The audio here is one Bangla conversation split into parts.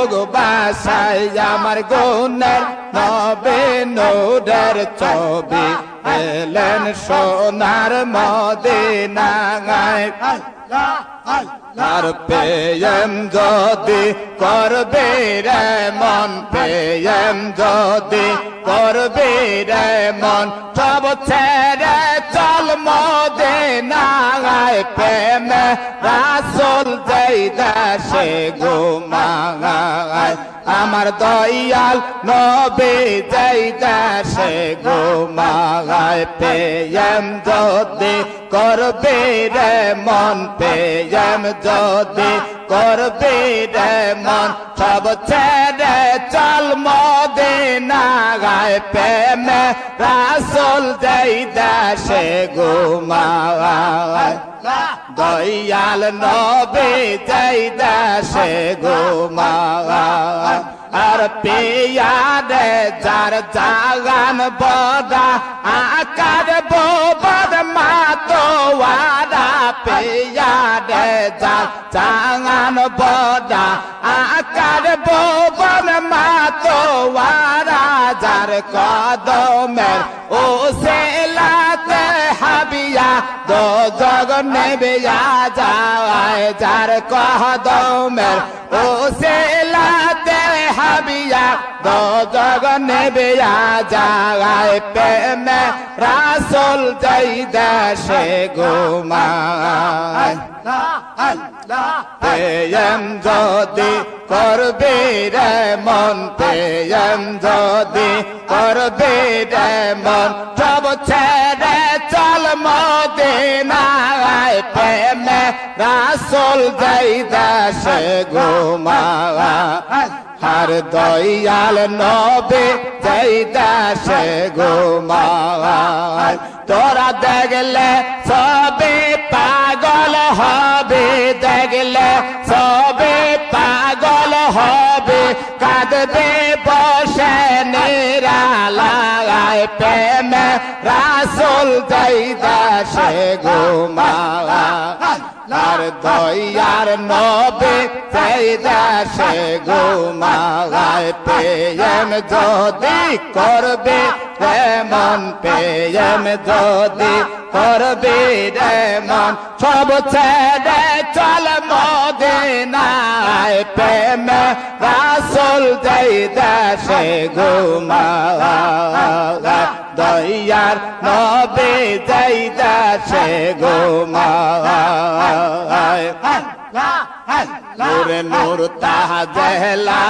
বুক বাসাই আমার গুণের নবে নোডের ছবি এলেন সোনার মদিনায়। আর পেয়ম যদি করবে রে মন পেয়ম যদি করবে রে মন সব ছেড়ে চল মদে মদিনায় প্রেমে যাই দাসে দেশে ঘুমায় আমার দয়াল নবে যেই দেশে ঘুমায় পেয়ম যদি করবে রে মন পেয়ম যদি করবে রে মন, সব ছেড়ে চল মদে না মদিনায় প্রেমে রাসুল যেই দেশে ঘুমায় দয়াল নবে যাই দাসে গোমায় আর পেয়ারে যার জাগান বদা, আকার বোবদ মাতো ওয়ারা পেয়ারে যার জাগান বদা, আকার বোবদ মাতো ওয়ারা যার কদমের ও জগন নেবে যায়, যার কদমের ও সেলাতে হাবিয়া দো জগন নেবে যায়, প্রেমে রাসুল যাই দেশে পেয়ম যদি করবে রে মন পেয়ম যদি করবে রে মন, সব ছেড়ে রাসুল যাই দেশে ঘুমায় আর দয়াল নবে যাই দেশে ঘুমায়। তোরা দেখলে সবে পাগল হবে, দেখলে সবে পাগল হবে। কাঁদবে বসে নিরালায় প্রেমে, রাসুল যাই দেশে আর দয়ার নবে দেশে ঘুমায় পেয়ম যদি করবে মন পেয়ম যদি করবে রে মন সব ছেড়ে চল মদিনায়। প্রেম রাসুল যাই দেশে ঘুমায় দয়ার নবে যাই দেশে ঘুমায় নূরে নূর তাজেলা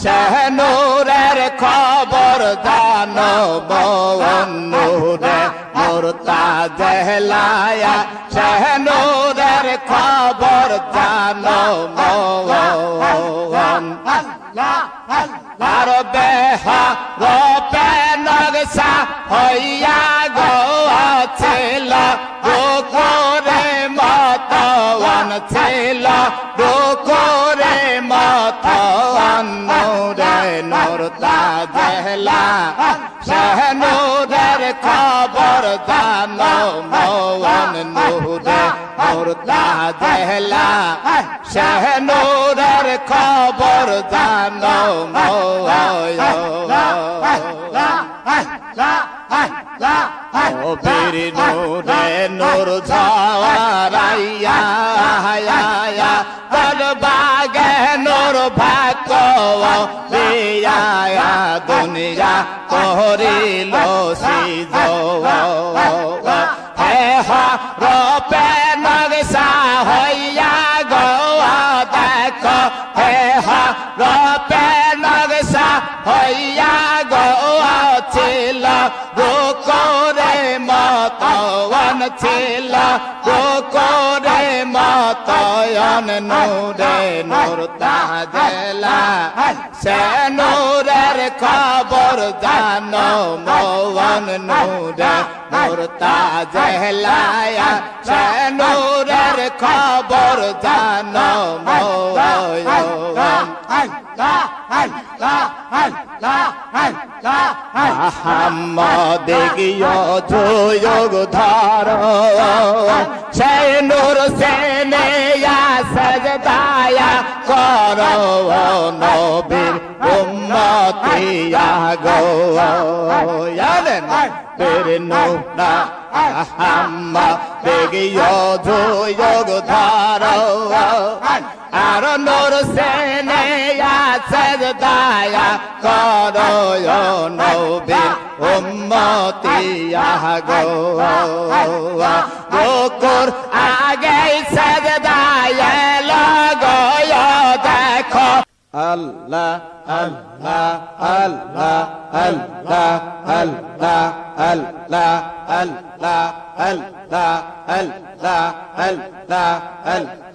শেহ নূরের খবর জানো বন নূরে নূর তাজেলায়া শেহ নূরের খবর জানো মন আর বেহা রূপে নকশা হইয়া গো ছিল গোকরে মতওয়ান ছিল গোকরে মতওয়ান নূরে নূর তাজেলা। শাহ নূরের খবর জানো মওয়ান নূরে নূর তাজেলা। শাহ নূরের খবর জানো ও নূরে নূর ঝাওয়ারাইয়া হায়া তর বাগে নূর ভাক বিয়া দুনিয়া হে হা রূপে নকশা হইয়া গো দেখ, হে রূপে নকশা হইয়া ছিল গোকরে মতয়ন নূরে নূর তাজেলা সে নূরের খবর জানো মওয়ান নূরে নূর তাজেলায়া সে নূরের খবর জানো মওয়ান আহম্মদ গিয় যোগ ধর সে নূর সে নেয়া সজদায়া কর নবীর উম্মতিয়া গো জানেন বের নোনা আহাম্মা দেগিও যোগ ধরো আর নোর সেনে سدايا قالوا يا نبي أمتي يا بكر أجي سجدايا لقوا يا دكو الله الله الله الله الله الله الله الله الله الله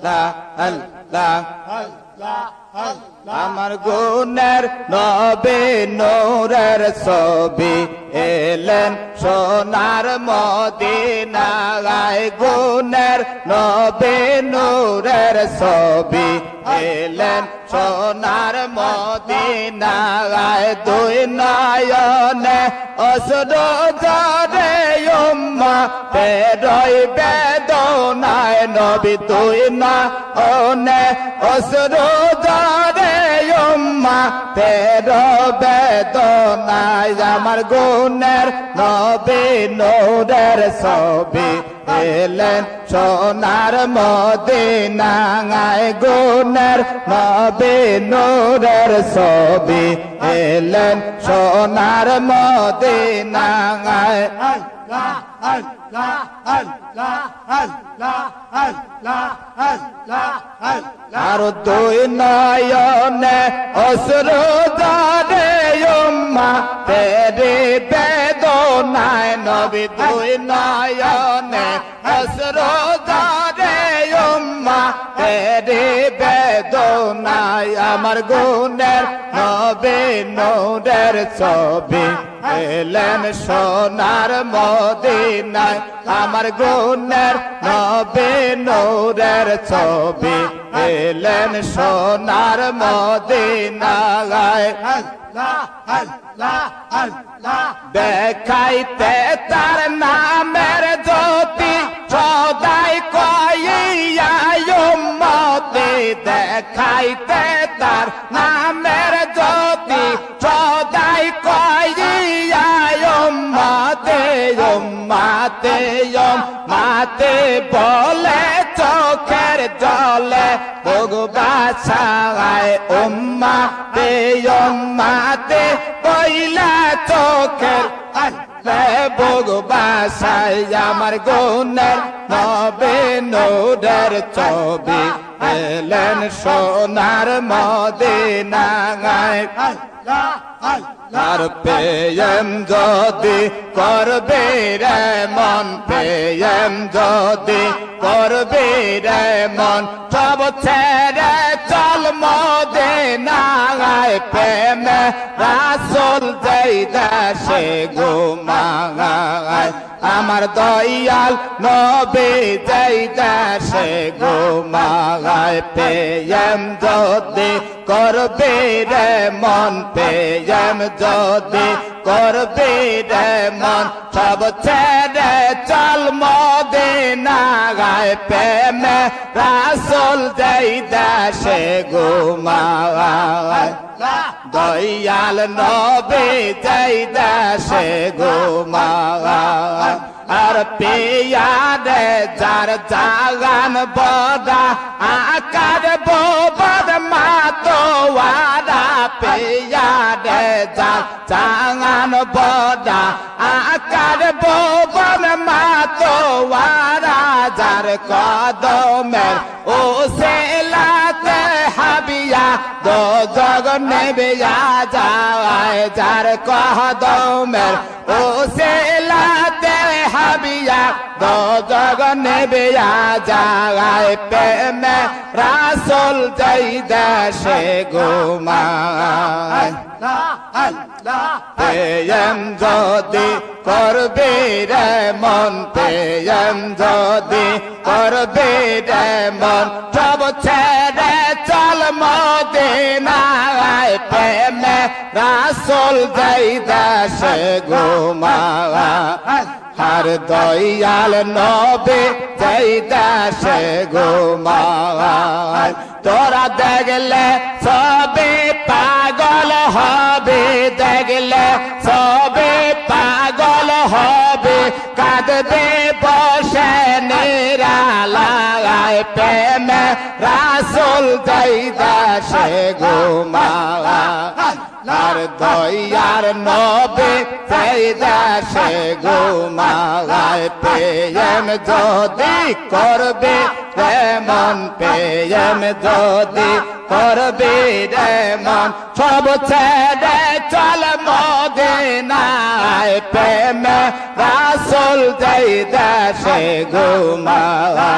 الله الله الله আমার গুণের নবে নোরের ছবি এলেন সোনার মদিনায়। গুণের নবে নোরের ছবি এলেন সোনার মদিনায়। দুই নয়নে অসুর উম্মা তেরই বেদনায় নবী দুই নয়নে অসুর জরে উম্মা তের বেদনায় আমার গুণের নবী নোরের ছবি এলেন। সোনার মদিনায় গুণের নবী নোরের ছবি এলেন। সোনার মদিনায় আর দুই নয়নে অসুর দারে উম্মা, তেরে বেদনায় নবী দুই নয়নে অসুর দারে উম্মা, তেরে বেদনায় আমার গুণের নবে নোরের ছবি। এলেন সোনার মদিনায় আমার গুণের নবে নোরের ছবি। এলেন সোনার মদিনায়। দেখাইতে তার নামের জ্যোতি সদাই কইয়া মতে দেখাইতে মাতে মাতে বলে চোখের জলে। ভগবাসায় উম্মা দে মাতে কইলা চোখের ভগবাসায় আমার গুণের নবে নোডের ছবি এলেন সোনার মদিনায়। আর পেয়ম যদি করবে রে মন পেয়ম যদি করবে রে মন, সব ছেড়ে চল মদে নাগায় প্রেমে রাসুল যাই দেশে ঘুমাগায় আমার দয়াল নবে যেই দেশে ঘুমাগায় পেয়ম যদি করবে রে মন পেয়ম যদি করবে রে মন। সব ছেড়ে চল মদে নাগায় প্রেমে রাসুল যেই দেশে ঘুমাগায় দয়াল নবে যাই দাসে ঘুমাগায় আর পেয়ারে যার জাগান বদা, আকার বোবর মাতো ওয়ারা পেয়ারে যার জাগান বদা, আকার বোবর মাতো ওয়ারা যার কদমের ও হাবিয়া দো জগন নেবে যায় যার কদমের ও সেলাতে হাবিয়া দো জগন নেবে যায় প্রেমে রাসুল যাই দেশে ঘুমায় পেয়ম যদি করবে রে মন পেয়ম যদি করবে রে মন সব চল মদিনায় প্রেমে রাসুল যাই দেশে ঘুমাওয়া। হার দয়াল নবে যাই দেশে ঘুমাওয়া। তোরা দেখলে সবে পাগল হবে, দেখলে সবে পাগল হবে। কাঁদবে রাসুল যাইদা সে ঘুমাওয়া। আর দয়ার নবে যাইদা সে ঘুমাওয়ায় প্রেম যদি করবে যেমন প্রেম যদি করবে যেমন সব ছেড়ে চল মদিনায়। প্রেম রাসুল যাই দেশে ঘুমাওয়া।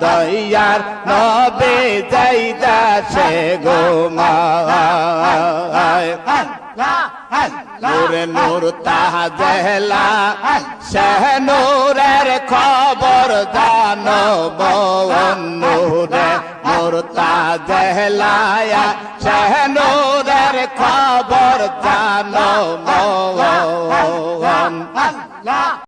দয়ার নবে যাই দেশে ঘুমাওয়ায় নূরে নূর তাজেলা শেহ নূরের খবর জানো বন নূরে নূর তাজেলায়া শেহ নূরের খবর জানো মন